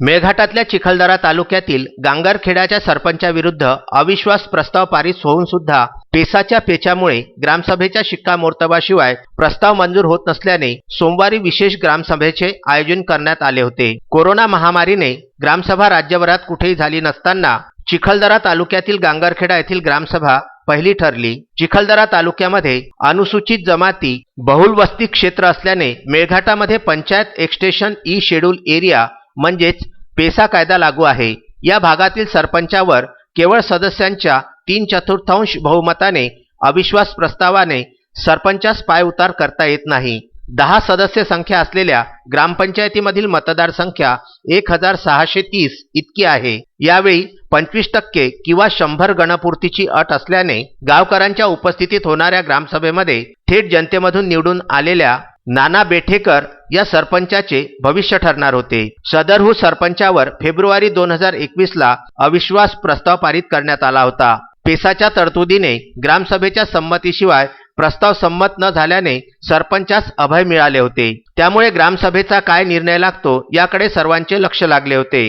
मेळघाटातल्या चिखलदरा तालुक्यातील गांगारखेड्याच्या सरपंचाविरुद्ध अविश्वास प्रस्ताव पारित होऊन सुद्धा पेसाच्या पेचामुळे ग्रामसभेच्या शिक्कामोर्तबाशिवाय प्रस्ताव मंजूर होत नसल्याने सोमवारी विशेष ग्रामसभेचे आयोजन करण्यात आले होते. कोरोना महामारीने ग्रामसभा राज्यभरात कुठेही झाली नसताना चिखलदरा तालुक्यातील गांगरखेडा येथील ग्रामसभा पहिली ठरली. चिखलदरा तालुक्यामध्ये अनुसूचित जमाती बहुल वस्ती क्षेत्र असल्याने मेळघाटामध्ये panchayat extension E schedule area म्हणजेच पेसा कायदा लागू आहे. या भागातील सरपंचावर केवळ सदस्यांच्या तीन चतुर्थांश बहुमताने अविश्वास प्रस्तावाने सरपंचास पायउतार करता येत नाही. दहा सदस्य संख्या असलेल्या ग्रामपंचायतीमधील मतदारसंख्या एक हजार सहाशे तीस इतकी आहे. यावेळी पंचवीस टक्के किंवा शंभर गणपूर्तीची अट असल्याने गावकऱ्यांच्या उपस्थितीत होणाऱ्या ग्रामसभेमध्ये थेट जनतेमधून निवडून आलेल्या नाना बेठेकर या सरपंचाचे भविष्य ठरणार होते. सदरहू सरपंचावर फेब्रुवारी दोन हजार एकवीसला अविश्वास प्रस्ताव पारित करण्यात आला होता. पेसाच्या तरतुदीने ग्रामसभेच्या संमतीशिवाय प्रस्ताव संमत न झाल्याने सरपंचास अभय मिळाले होते. त्यामुळे ग्रामसभेचा काय निर्णय लागतो याकडे सर्वांचे लक्ष लागले होते.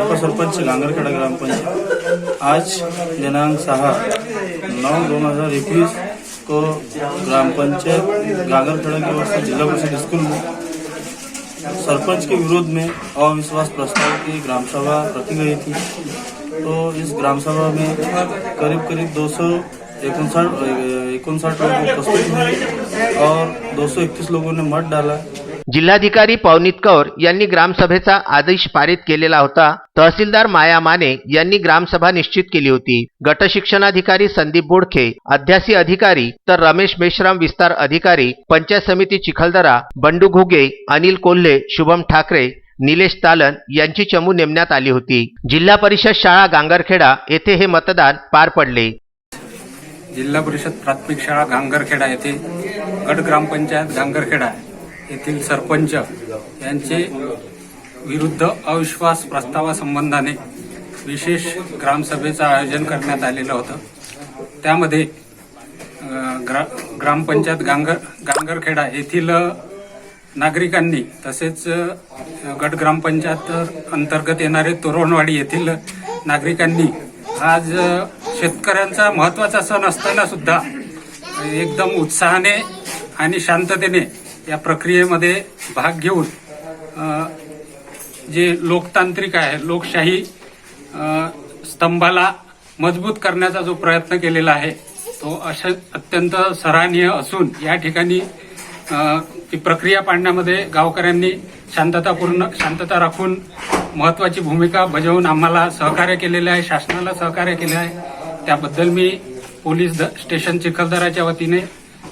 उपसरपंच ग्रामपंचायत. आज दिनांक सहा नऊ दोन हजार एकवीस को ग्राम पंचायत गागरखेड़ा की ओर से जिला परिषद स्कूल में सरपंच के विरोध में अविश्वास प्रस्ताव की ग्राम सभा रखी गई थी। तो इस ग्राम सभा में करीब करीब दो सौ इकसठ लोग उपस्थित हुए और 231 लोगों ने मत डाला। जिल्हाधिकारी पवनीत कौर यांनी ग्रामसभेचा आदेश पारित केलेला होता. तहसीलदार माया माने यांनी ग्रामसभा निश्चित केली होती. गट शिक्षणाधिकारी संदीप बोडखे अध्यासी अधिकारी तर रमेश मेश्राम विस्तार अधिकारी पंचायत समिती चिखलदरा बंडू घुगे अनिल कोल्हे शुभम ठाकरे निलेश तालन यांची चमू नेमण्यात आली होती. जिल्हा परिषद शाळा गांगरखेडा येथे हे मतदान पार पडले. जिल्हा परिषद प्राथमिक शाळा गांगरखेडा येथे गट ग्रामपंचायत गांगरखेडा येथील सरपंच यांचे विरुद्ध अविश्वास प्रस्तावासंबंधाने विशेष ग्रामसभेचं आयोजन करण्यात आलेलं होतं. त्यामध्ये ग्रा ग्रामपंचायत गांगर गांगरखेडा येथील नागरिकांनी तसेच गट ग्रामपंचायत अंतर्गत येणारे तोरणवाडी येथील नागरिकांनी आज शेतकऱ्यांचा महत्त्वाचा सण असताना सुद्धा एकदम उत्साहाने आणि शांततेने या प्रक्रियेमध्ये भाग घेऊन जे लोकतांत्रिक आहे लोकशाही स्तंभाला मजबूत करण्याचा जो प्रयत्न केलेला आहे तो अशा अत्यंत सराहनीय असून या ठिकाणी ती प्रक्रिया पाडण्यामध्ये गावकऱ्यांनी शांततापूर्ण शांतता राखून महत्वाची भूमिका बजावून आम्हाला सहकार्य केलेले आहे शासनाला सहकार्य केले आहे. त्याबद्दल मी पोलीस द- स्टेशन चिखलदराच्या वतीने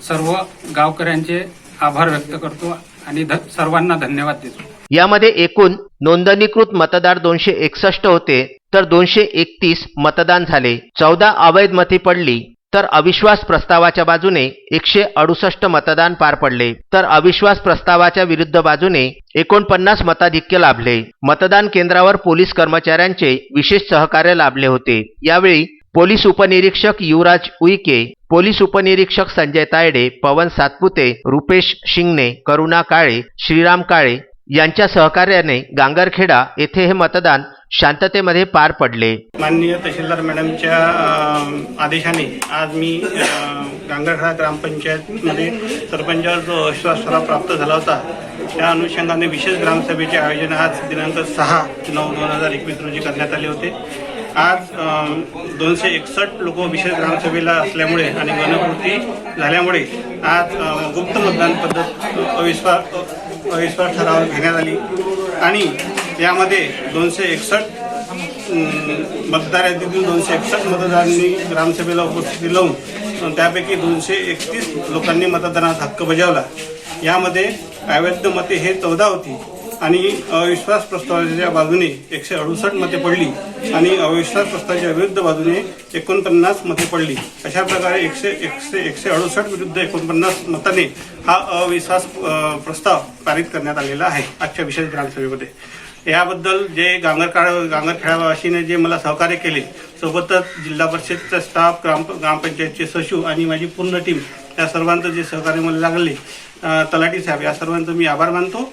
सर्व गावकऱ्यांचे आभार व्यक्त करतो आणि सर्वांना धन्यवाद देतो. यामध्ये एकूण नोंदणीकृत मतदार दोनशे एकसष्ट होते तर दोनशे एकतीस मतदान झाले. चौदा अवैध मते पडली तर अविश्वास प्रस्तावाच्या बाजूने एकशे अडुसष्ट मतदान पार पडले तर अविश्वास प्रस्तावाच्या विरुद्ध बाजूने एकोणपन्नास मताधिक्य लाभले. मतदान केंद्रावर पोलीस कर्मचाऱ्यांचे विशेष सहकार्य लाभले होते. यावेळी पोलीस उपनिरीक्षक युवराज उईके पोलीस उपनिरीक्षक संजय तायडे पवन सातपुते रुपेश शिंगणे करुणा काळे श्रीराम काळे यांच्या सहकार्याने गांगरखेडा येथे हे मतदान शांततेमध्ये पार पडले. माननीय तहसीलदार मॅडमच्या आदेशाने आज मी गांगरखेडा ग्रामपंचायतमध्ये सरपंचावर जो अविश्वास ठराव प्राप्त झाला होता त्या अनुषंगाने विशेष ग्रामसभेचे आयोजन आज दिनांक सहा नऊ दोन हजार एकवीस रोजी करण्यात आले होते. आज दोनशे एकसष्ट लोक विशेष ग्रामसभेला असल्यामुळे आणि गणपूर्ती झाल्यामुळे आज गुप्त मतदान पद्धत अविश्वास अविश्वास ठराव घेण्यात आली. आणि यामध्ये दोनशे एकसष्ट मतदार यादीतील दोनशे एकसष्ट मतदारांनी ग्रामसभेला उपस्थिती लावून त्यापैकी दोनशे एकतीस लोकांनी मतदानाचा हक्क बजावला. यामध्ये अवैध मते हे चौदा होती. आणि अविश्वास प्रस्तावाच्या बाजूने एकशे अडुसष्ट मते पडली आणि अविश्वास प्रस्तावाच्या विरुद्ध बाजूने एकोणपन्नास मते पडली. अशा प्रकारे एकशे एकशे एकशे अडुसष्ट विरुद्ध एकोणपन्नास मताने हा अविश्वास प्रस्ताव पारित करण्यात आलेला आहे आजच्या विशेष ग्रामसभेमध्ये. याबद्दल जे गांगरकाळ गांगरखेडावासीने जे मला सहकार्य केले सोबतच जिल्हा परिषदचा स्टाफ ग्राम ग्रामपंचायतचे सचिव आणि माझी पूर्ण टीम या सर्वांचं जे सहकार्य मला लागले तलाठी साहेब या सर्वांचं मी आभार मानतो.